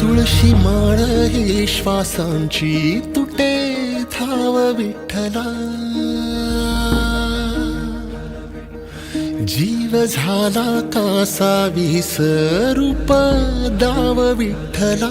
तुळशी माळ ही श्वासांची तुटे थाव विठ्ठला जीव झाला कासा विसरूप दाव विठ्ठला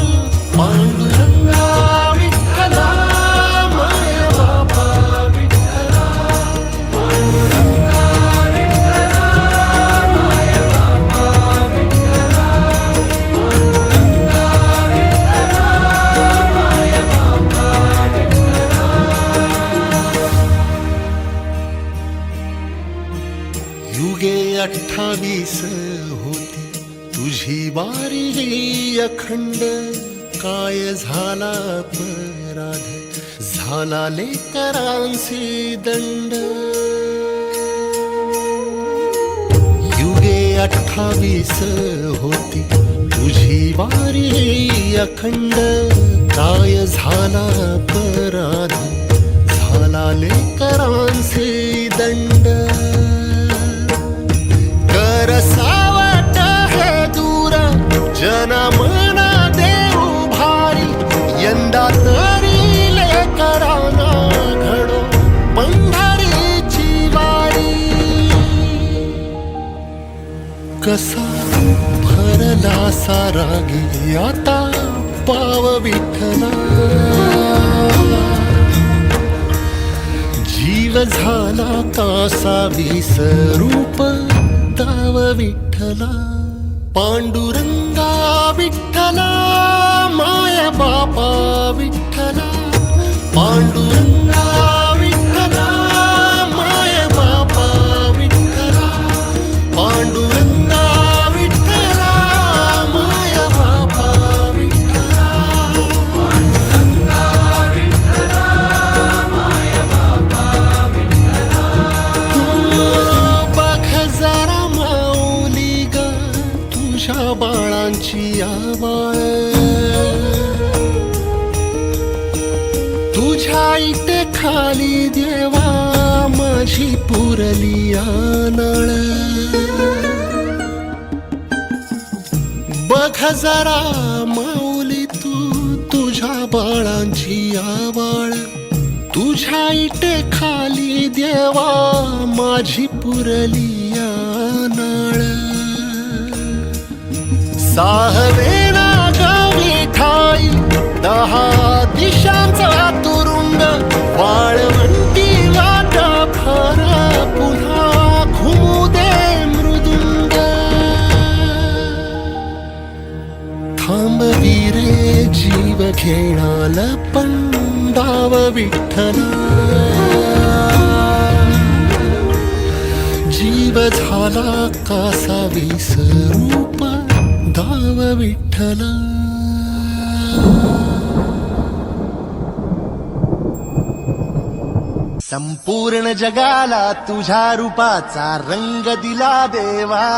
झाला लेकरांसी दंड। युगे अठ्ठावीस होती तुझी वारी ही अखंड। काय झाला पराध झाला लेकरांचे दंड। करसा सावट दूर जनमना कसा भरला सारा गे आता पाव विठला जीव झाला कासा विसरूप दाव विठ्ठला. पांडुरंगा विठ्ठला माया बापा विठ्ठला. पांडुरंगा तुझी पुरली नळ बघ जरा माऊली तू तुझ्या बाळांची आवाळ तुझ्या इटे खाली देवा माझी पुरली नाळ साहवेना गावी ठाई दहा दिशा खेळाला पण डाव विठ्ठला. जीव झाला कासा विसरूप दाव विठ्ठला. संपूर्ण जगाला तुझ्या रूपाचा रंग दिला देवा.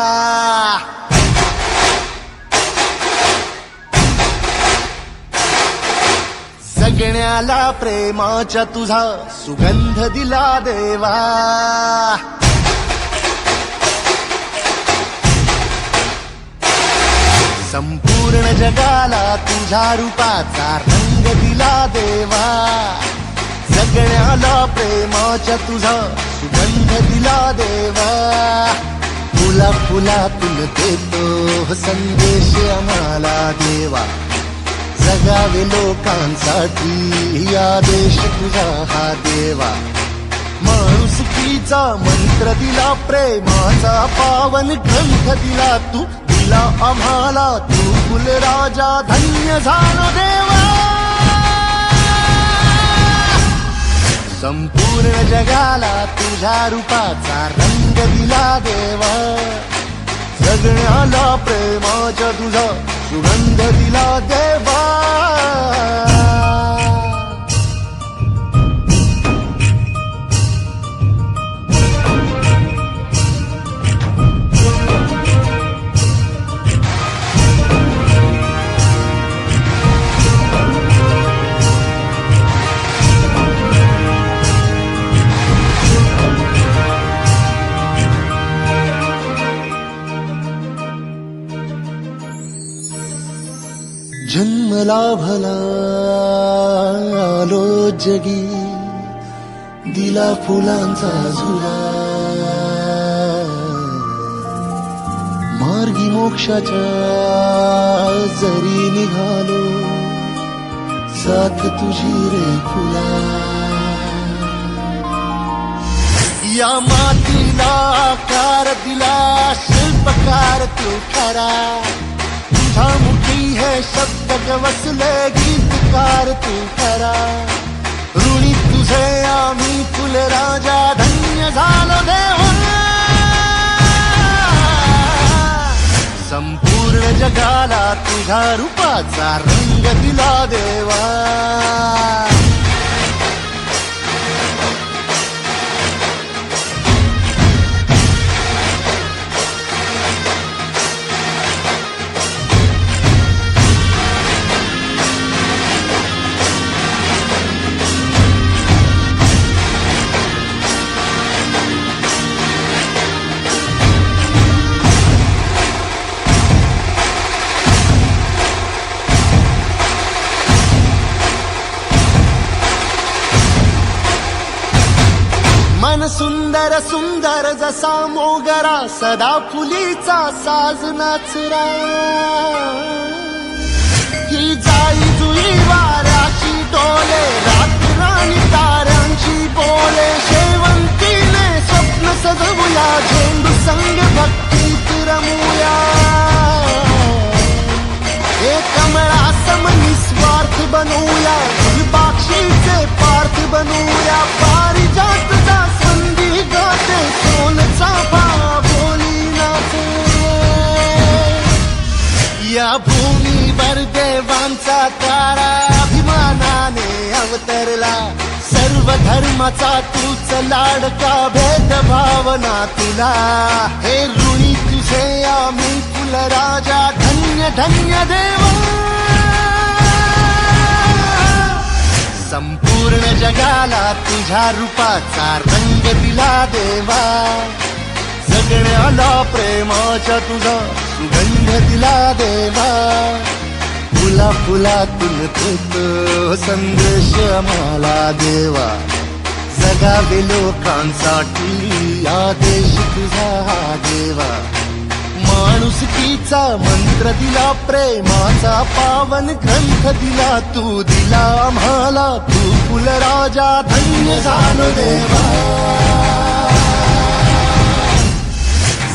जगण्याला प्रेमाच्या तुझा सुगंध दिला देवा. संपूर्ण जगाला तुझ्या रूपाचा रंग दिला देवा. जगण्याला प्रेमाच्या तुझा सुगंध दिला देवा. फुला फुलातून देतो संदेश आम्हाला देवा. जगावे लोकांसाठी. या देश तुझा हा देवा. माणुसकीचा मंत्र दिला प्रेमाचा पावन ग्रंथ दिला तू. दिला आम्हाला तू कुल राजा धन्य झालो देवा. संपूर्ण जगाला तुझ्या रूपाचा रंग दिला देवा. जगण्याला प्रेमाच्या तुझा सुगंध दिला देवा. जन्मला भला आलो जगी दिला फुलांचा झुला. मार्गी मोक्षाच्या जरी निघालो साथ तुझी रे फुला. या मातीला आकार दिला शिल्पकार तू खरा तुझा शब्द गवसले गीतकार तू खरा ऋणी तुझे आम्ही फुल राजा धन्य झालो देवा संपूर्ण जगाला तुझ्या रूपाचा रंग दिला देवा. सुंदर सुंदर जसा मोगरा सदा फुलीचा साज नाचरा ही जाई जुई वाऱ्याची डोले रात्राणी ताऱ्यांची बोले शेवंतीने स्वप्न सजवूया झेंडू संग भक्तीत रमूया हे कमळा सम निस्वार्थ बनूया बाक्षीचे पार्थ बनूया पारिजातचा संधी सोन चाफा बोली नाचे या भूमीवर देवांचा तारा अभिमानाने अवतरला. सर्व धर्माचा तूच लाडका भेदभावना तुला. हे ऋणी तुझे आम्ही फुल राजा धन्य धन्य देवा. संपूर्ण जगाला तुझ्या रूपाचा रंग दिला देवा. जगण्याला प्रेमाच्या तुझा सुगंध दिला देवा. फुला फुलातून देतो संदेश मला देवा. जगावे लोकांसाठी आदेश तुझा हा देवा. माणुसकीचा मंत्र दिला प्रेमाचा पावन ग्रंथ दिला तू दिला आम्हाला. तू फुल राजा धन्य झालो देवा.